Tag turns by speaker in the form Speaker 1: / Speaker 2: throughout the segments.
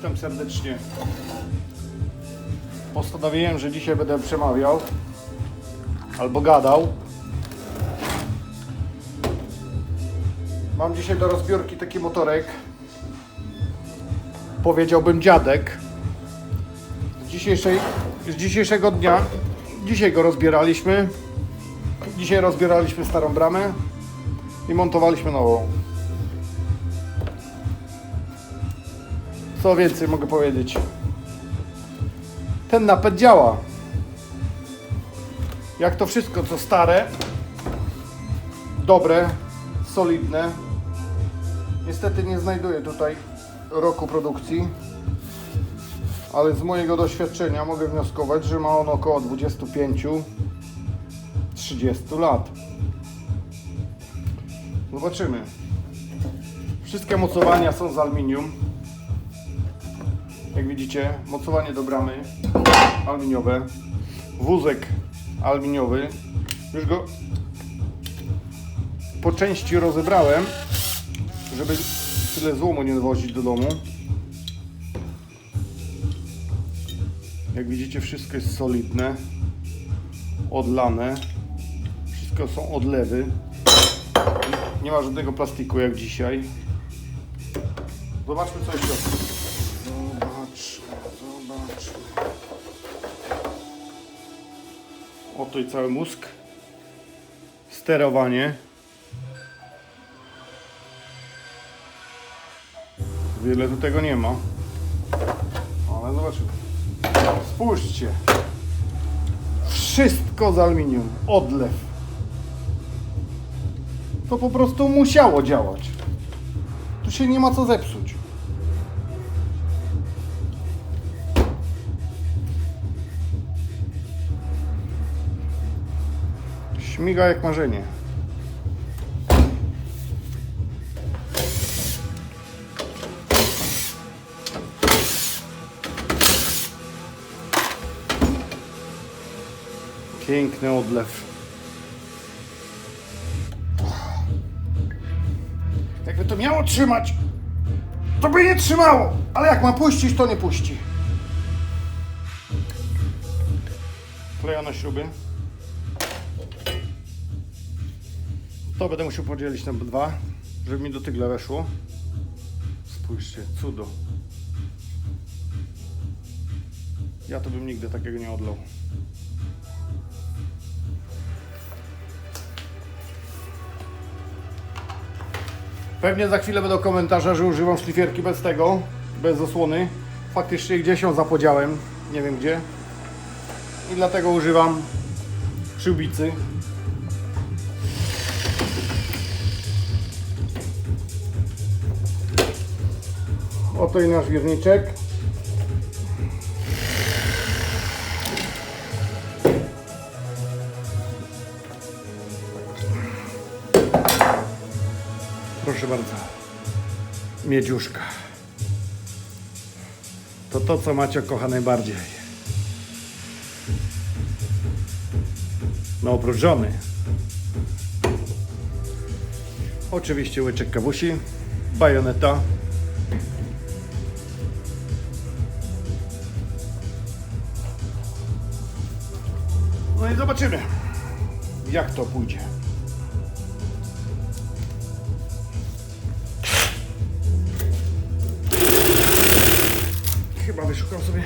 Speaker 1: Witam serdecznie. Postanowiłem, że dzisiaj będę przemawiał albo gadał. Mam dzisiaj do rozbiórki taki motorek. Powiedziałbym dziadek. Z, dzisiejszej, z dzisiejszego dnia, dzisiaj go rozbieraliśmy. Dzisiaj rozbieraliśmy starą bramę i montowaliśmy nową. Co więcej mogę powiedzieć? Ten napęd działa. Jak to wszystko, co stare, dobre, solidne. Niestety nie znajduję tutaj roku produkcji, ale z mojego doświadczenia mogę wnioskować, że ma on około 25-30 lat. Zobaczymy. Wszystkie mocowania są z aluminium. Jak widzicie, mocowanie do bramy aluminiowe, wózek aluminiowy. Już go po części rozebrałem, żeby tyle złomu nie wozić do domu. Jak widzicie, wszystko jest solidne, odlane. Wszystko są odlewy. Nie ma żadnego plastiku jak dzisiaj. Zobaczmy co jeszcze. Zobaczmy, zobaczmy. Oto i cały mózg. Sterowanie. Wiele tu tego nie ma. Ale zobaczymy. Spójrzcie. Wszystko z aluminium. Odlew. To po prostu musiało działać. Tu się nie ma co zepsuć. Śmiga jak marzenie. Piękny odlew. Jakby to miało trzymać, to by nie trzymało. Ale jak ma puścić, to nie puści. Klejone śruby. To będę musiał podzielić na dwa, żeby mi do tygla weszło. Spójrzcie, cudo. Ja to bym nigdy takiego nie odlał. Pewnie za chwilę będą komentarze, że używam szlifierki bez tego, bez osłony. Faktycznie gdzieś ją zapodziałem, nie wiem gdzie. I dlatego używam przyłbicy. Oto i nasz wierniczek. Proszę bardzo. Miedziuszka. To to, co Macio kocha najbardziej. No oprócz żony. Oczywiście łyczek kawusi, bajoneta. I zobaczymy, jak to pójdzie. Chyba wyszukam sobie.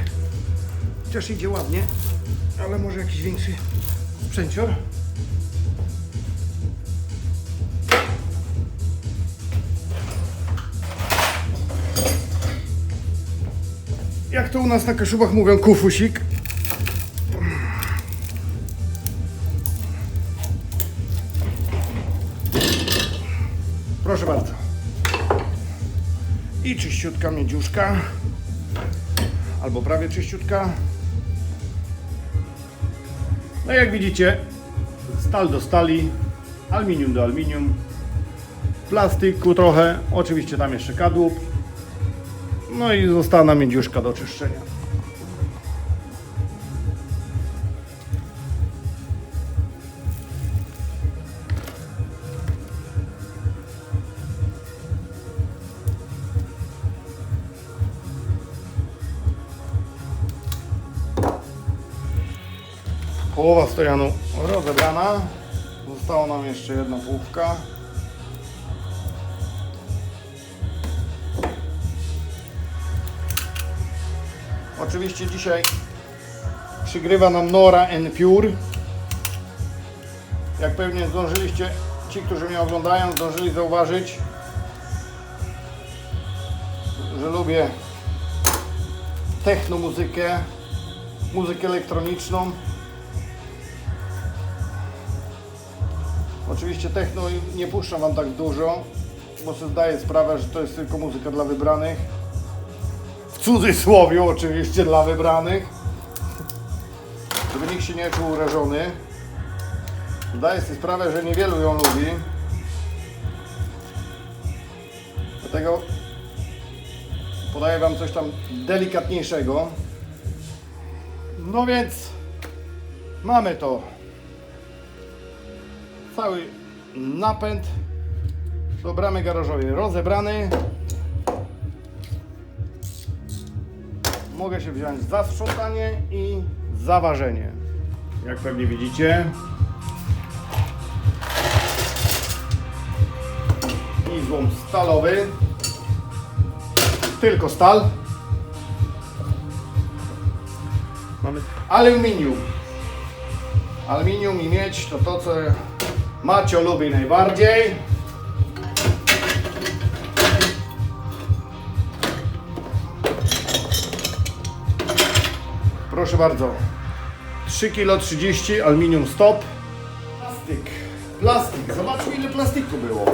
Speaker 1: Chociaż idzie ładnie, ale może jakiś większy sprzęcior. Jak to u nas na Kaszubach mówią, kufusik. I czyściutka miedziuszka. Albo prawie czyściutka. No jak widzicie, stal do stali, aluminium do aluminium, plastiku trochę, oczywiście tam jeszcze kadłub, no i została miedziuszka do czyszczenia. Połowa stojanu rozebrana. Została nam jeszcze jedna połówka. Oczywiście dzisiaj przygrywa nam Nora N. Jak pewnie zdążyliście, ci, którzy mnie oglądają, zdążyli zauważyć, że lubię techno muzykę, muzykę elektroniczną. Oczywiście techno nie puszczam wam tak dużo, bo sobie zdaję sprawę, że to jest tylko muzyka dla wybranych. W cudzysłowie oczywiście dla wybranych. Żeby nikt się nie czuł urażony. Zdaję sobie sprawę, że niewielu ją lubi. Dlatego podaję wam coś tam delikatniejszego. No więc mamy to. Cały napęd do bramy garażowej rozebrany. Mogę się wziąć za sprzątanie i zaważenie. Jak pewnie widzicie. I złom stalowy. Tylko stal. Mamy aluminium. Aluminium i miedź to to, co Macio lubi najbardziej. Proszę bardzo. 3 kg 30 aluminium stop. Plastik. Plastik. Zobaczmy ile plastiku było.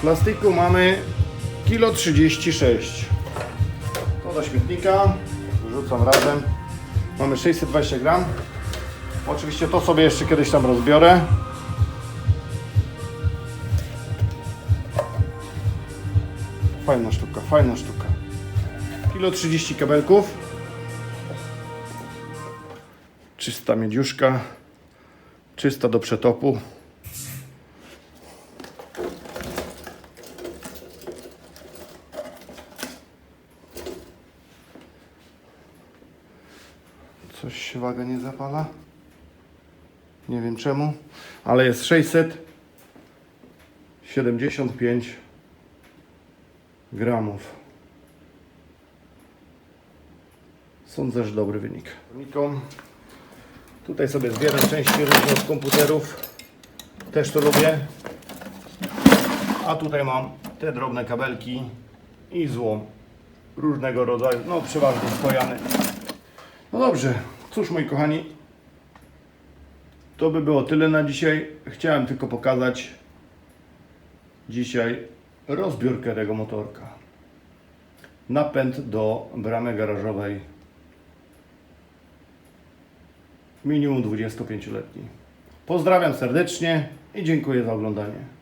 Speaker 1: Plastiku mamy kilo 36. To do śmietnika. Wrzucam razem. Mamy 620 gram. Oczywiście to sobie jeszcze kiedyś tam rozbiorę. Fajna sztuka, fajna sztuka. Kilo 30 kabelków. Czysta miedziuszka. Czysta do przetopu. Coś się waga nie zapala. Nie wiem czemu, ale jest 675 gramów. Sądzę, że dobry wynik. Tutaj sobie zbieram części różne od komputerów. Też to lubię. A tutaj mam te drobne kabelki i złom różnego rodzaju, no przeważnie spojany. No dobrze, cóż moi kochani, to by było tyle na dzisiaj. Chciałem tylko pokazać dzisiaj rozbiórkę tego motorka. Napęd do bramy garażowej minimum 25-letni. Pozdrawiam serdecznie i dziękuję za oglądanie.